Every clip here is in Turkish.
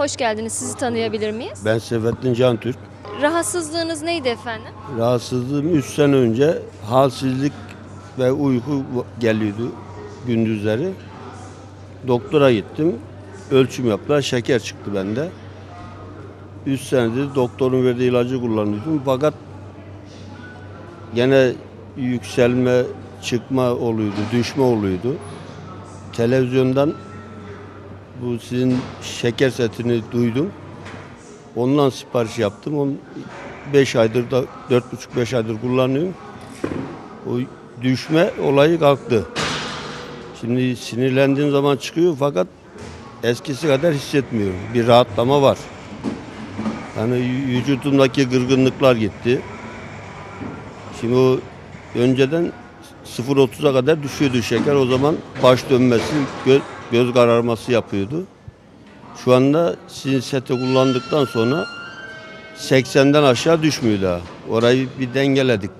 Hoş geldiniz. Sizi tanıyabilir miyiz? Ben Seyfettin Cantürk. Rahatsızlığınız neydi efendim? Rahatsızlığım 3 sene önce halsizlik ve uyku geliyordu gündüzleri. Doktora gittim. Ölçüm yaptılar. Şeker çıktı bende. 3 senedir doktorun verdiği ilacı kullanıyordum. Fakat gene yükselme, çıkma oluyordu, düşme oluyordu. Televizyondan bu sizin şeker setini duydum. Ondan sipariş yaptım. 5 aydır da 4,5-5 aydır kullanıyorum. O düşme olayı kalktı. Şimdi sinirlendiğim zaman çıkıyor fakat eskisi kadar hissetmiyorum. Bir rahatlama var. Yani vücudumdaki gırgınlıklar gitti. Şimdi o önceden 0.30'a kadar düşüyordu şeker. O zaman baş dönmesi, göz, göz kararması yapıyordu. Şu anda sizin seti kullandıktan sonra 80'den aşağı düşmüyor daha. Orayı bir dengeledik.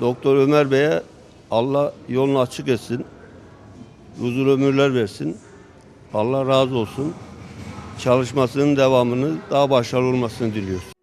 Doktor Ömer Bey'e Allah yolunu açık etsin. Uzun ömürler versin. Allah razı olsun. Çalışmasının devamını daha başarılı olmasını diliyoruz.